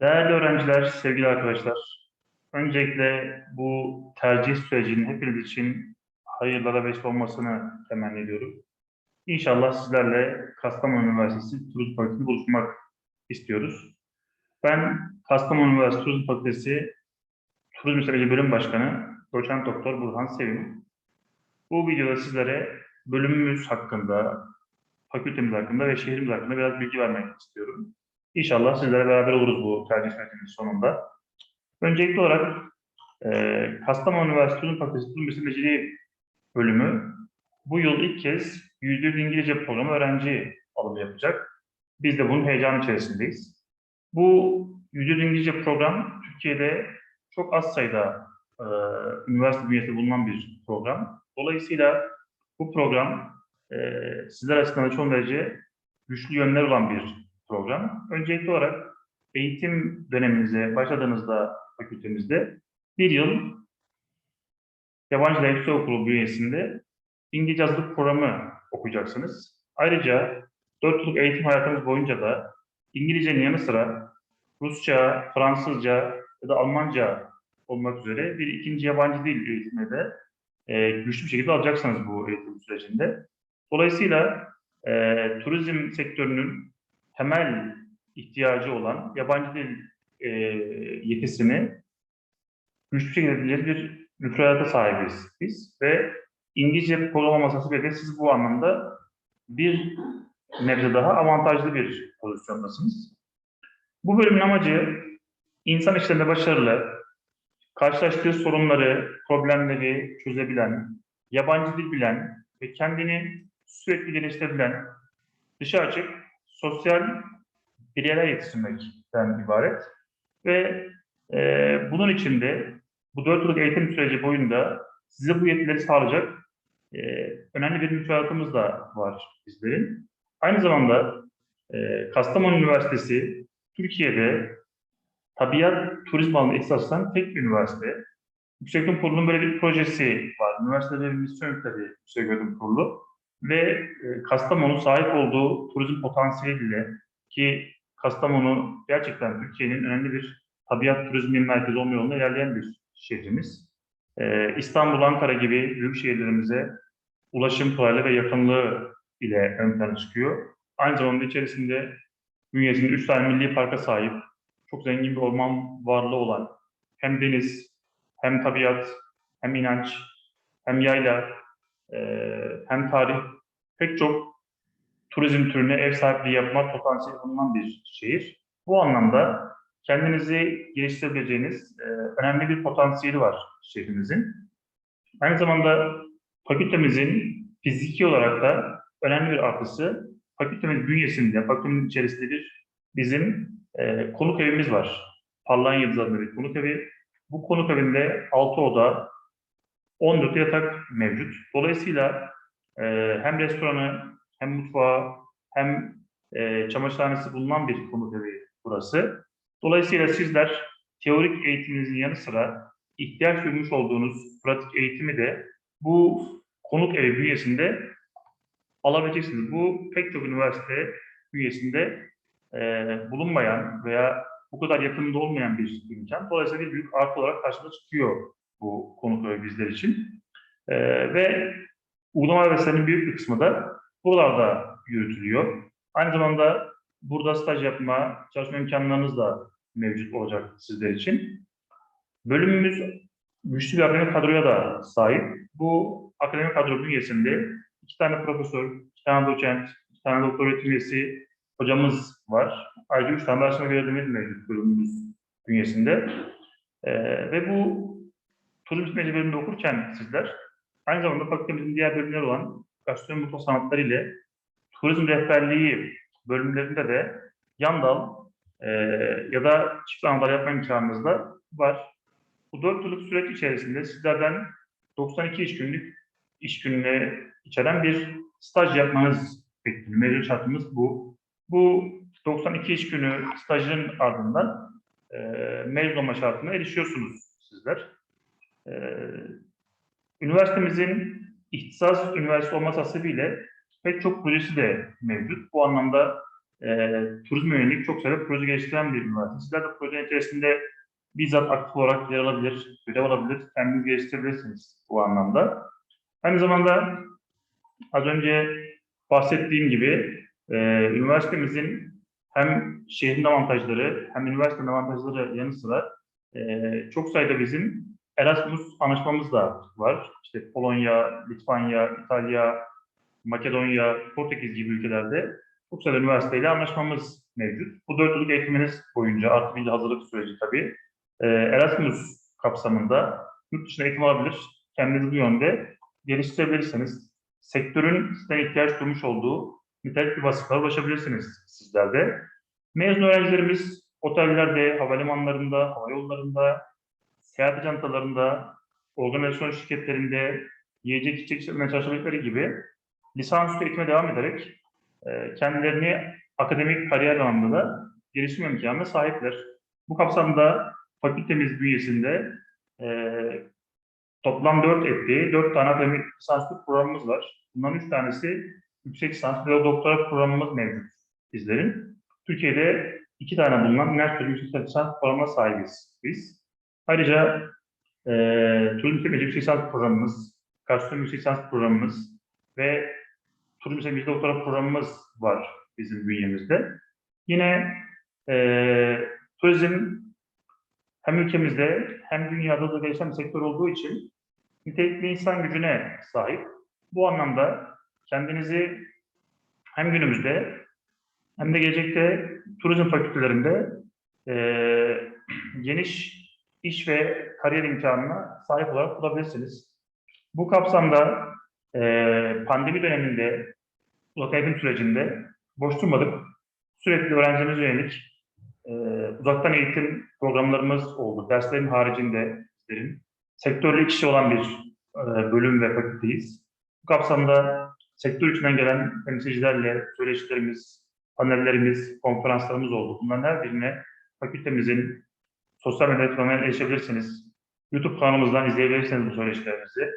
Değerli öğrenciler, sevgili arkadaşlar, öncelikle bu tercih sürecinin hepiniz için hayırlara vesile olmasını temenni ediyorum. İnşallah sizlerle Kastamonu Üniversitesi Turizm Fakültesi'nde buluşmak istiyoruz. Ben Kastamonu Üniversitesi Turizm Fakültesi Turizm Strateji Bölüm Başkanı Doçent Doktor Burhan Sevim. Bu videoda sizlere bölümümüz hakkında, fakültemiz hakkında ve şehrimiz hakkında biraz bilgi vermek istiyorum. İnşallah sizlerle beraber oluruz bu tercih sürecinin sonunda. Öncelikli olarak e, Kastamonu Üniversitesi Turizm Fakültesi Turizm Beslemeciliği bölümü bu yıl ilk kez %100 İngilizce programı öğrenci alımı yapacak. Biz de bunun heyecanı içerisindeyiz. Bu %100 İngilizce program Türkiye'de çok az sayıda e, üniversite bünyesinde bulunan bir program. Dolayısıyla bu program e, sizler açısından da çok derece güçlü yönler olan bir program. Öncelikli olarak eğitim döneminize başladığınızda fakültemizde bir yıl Yabancı Dil Okulu bünyesinde İngilizce hazırlık programı okuyacaksınız. Ayrıca 4 yıllık eğitim hayatınız boyunca da İngilizcenin yanı sıra Rusça, Fransızca ya da Almanca olmak üzere bir ikinci yabancı dil eğitimi de e, güçlü bir şekilde alacaksınız bu eğitim sürecinde. Dolayısıyla e, turizm sektörünün temel ihtiyacı olan yabancı dil e, yetisini güçlü şekilde bir müfredata sahibiz biz ve İngilizce program olması sebebiyle siz bu anlamda bir nebze daha avantajlı bir pozisyondasınız. Bu bölümün amacı insan işlerinde başarılı, karşılaştığı sorunları, problemleri çözebilen, yabancı dil bilen ve kendini sürekli geliştirebilen, dışa açık, sosyal bireyler yetiştirmekten ibaret. Ve e, bunun için de bu dört yıllık eğitim süreci boyunda size bu yetileri sağlayacak e, önemli bir müfredatımız da var bizlerin. Aynı zamanda e, Kastamonu Üniversitesi Türkiye'de tabiat turizm alanında ihtisaslanan tek bir üniversite. Yükseköğretim Kurulu'nun böyle bir projesi var. Üniversitede bir misyon yükledi Yükseköğretim Kurulu. Ve e, Kastamonu sahip olduğu turizm potansiyeliyle ki Kastamonu gerçekten Türkiye'nin önemli bir tabiat turizmi merkezi olma yolunda ilerleyen bir şehrimiz. Ee, İstanbul, Ankara gibi büyük şehirlerimize ulaşım kolaylığı ve yakınlığı ile ön plana çıkıyor. Aynı zamanda içerisinde bünyesinde üç tane milli parka sahip, çok zengin bir orman varlığı olan hem deniz, hem tabiat, hem inanç, hem yayla, e, hem tarih pek çok turizm türüne ev sahipliği yapma potansiyeli bulunan bir şehir. Bu anlamda kendinizi geliştirebileceğiniz e, önemli bir potansiyeli var şehrimizin. Aynı zamanda fakültemizin fiziki olarak da önemli bir artısı. Fakültemiz bünyesinde, fakültemin içerisinde bir bizim e, konuk evimiz var. Parlayan Yıldız adında bir konuk evi. Bu konuk evinde 6 oda, 14 yatak mevcut. Dolayısıyla e, hem restoranı, hem mutfağı, hem e, çamaşırhanesi bulunan bir konuk evi burası. Dolayısıyla sizler teorik eğitiminizin yanı sıra ihtiyaç duymuş olduğunuz pratik eğitimi de bu konuk evi bünyesinde alabileceksiniz. Bu pek çok üniversite bünyesinde e, bulunmayan veya bu kadar yakında olmayan bir imkan. Dolayısıyla bir büyük artı olarak karşımıza çıkıyor bu konuk evi bizler için. E, ve uygulama heveslerinin büyük bir kısmı da buralarda yürütülüyor. Aynı zamanda burada staj yapma, çalışma imkanlarınız da mevcut olacak sizler için. Bölümümüz güçlü bir akademik kadroya da sahip. Bu akademik kadro bünyesinde iki tane profesör, iki tane doçent, iki tane doktor üyesi hocamız var. Ayrıca üç tane araştırma görevlimiz mevcut bölümümüz bünyesinde. Ee, ve bu turizm bölümünde okurken sizler aynı zamanda fakültemizin diğer bölümleri olan gastronomi mutfak sanatları ile turizm rehberliği bölümlerinde de yan dal e, ya da çift anadal yapma imkanınız da var. Bu dört yıllık süreç içerisinde sizlerden 92 iş günlük iş gününe içeren bir staj yapmanız bekleniyor. Mevcut şartımız bu. Bu 92 iş günü stajın ardından e, mezun olma şartına erişiyorsunuz sizler. E, üniversitemizin ihtisas üniversite olması hasebiyle pek çok projesi de mevcut. Bu anlamda e, turizme yönelik çok sayıda proje geliştiren bir üniversite. Sizler de projenin içerisinde bizzat aktif olarak yer alabilir, görev alabilir, kendinizi geliştirebilirsiniz bu anlamda. Aynı zamanda az önce bahsettiğim gibi e, üniversitemizin hem şehrin avantajları hem üniversitenin avantajları yanı sıra e, çok sayıda bizim Erasmus anlaşmamız da var. İşte Polonya, Litvanya, İtalya, Makedonya, Portekiz gibi ülkelerde çok sayıda üniversiteyle anlaşmamız mevcut. Bu dört yıllık eğitiminiz boyunca artı bir hazırlık süreci tabii. e, Erasmus kapsamında yurt dışına eğitim alabilir, kendinizi bu yönde geliştirebilirsiniz. Sektörün sizden ihtiyaç duymuş olduğu nitelikli vasıflara ulaşabilirsiniz sizler de. Mezun öğrencilerimiz otellerde, havalimanlarında, havayollarında, seyahat ajantalarında, organizasyon şirketlerinde, yiyecek içecek işletmelerinde çalışabiltikleri gibi lisansüstü eğitime devam ederek e, kendilerini akademik kariyer alanında da gelişim imkanına sahipler. Bu kapsamda fakültemiz bünyesinde e, toplam dört ettiği, dört tane akademik lisansüstü programımız var. Bunların üç tanesi yüksek lisans ve doktora programımız mevcut bizlerin. Türkiye'de iki tane bulunan üniversite yüksek lisans programına sahibiz biz. Ayrıca e, turizm yüksek lisans programımız, gastronomi yüksek lisans programımız ve turizm temeli doktora programımız var bizim bünyemizde. Yine e, turizm hem ülkemizde hem dünyada da gelişen bir sektör olduğu için nitelikli insan gücüne sahip. Bu anlamda kendinizi hem günümüzde hem de gelecekte turizm fakültelerinde e, geniş iş ve kariyer imkanına sahip olarak bulabilirsiniz. Bu kapsamda e, pandemi döneminde uzak eğitim sürecinde boş durmadık. Sürekli öğrencimize yönelik e, uzaktan eğitim programlarımız oldu. Derslerin haricinde bizlerin sektörle iç olan bir e, bölüm ve fakülteyiz. Bu kapsamda sektör içinden gelen temsilcilerle söyleşilerimiz, panellerimiz, konferanslarımız oldu. Bunların her birine fakültemizin sosyal medya kanalına erişebilirsiniz. YouTube kanalımızdan izleyebilirsiniz bu söyleşilerimizi.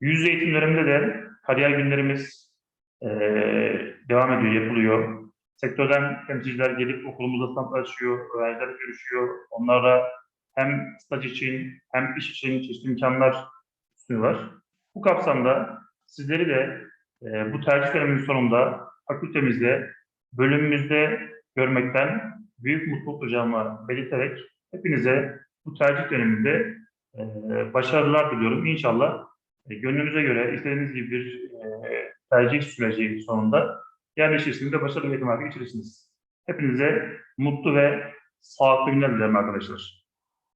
Yüz yüze eğitimlerimde de kariyer günlerimiz e, devam ediyor, yapılıyor. Sektörden temsilciler gelip okulumuzda stand açıyor, öğrencilerle görüşüyor. Onlara hem staj için hem iş için çeşitli imkanlar sunuyorlar. Bu kapsamda sizleri de e, bu tercih döneminin sonunda fakültemizde, bölümümüzde görmekten büyük mutluluk duyacağımı belirterek hepinize bu tercih döneminde e, başarılar diliyorum. İnşallah e, gönlünüze göre istediğiniz gibi bir e, tercih süreci sonunda yerleşirsiniz ve başarılı eğitim hayatı geçirirsiniz. Hepinize mutlu ve sağlıklı günler dilerim arkadaşlar.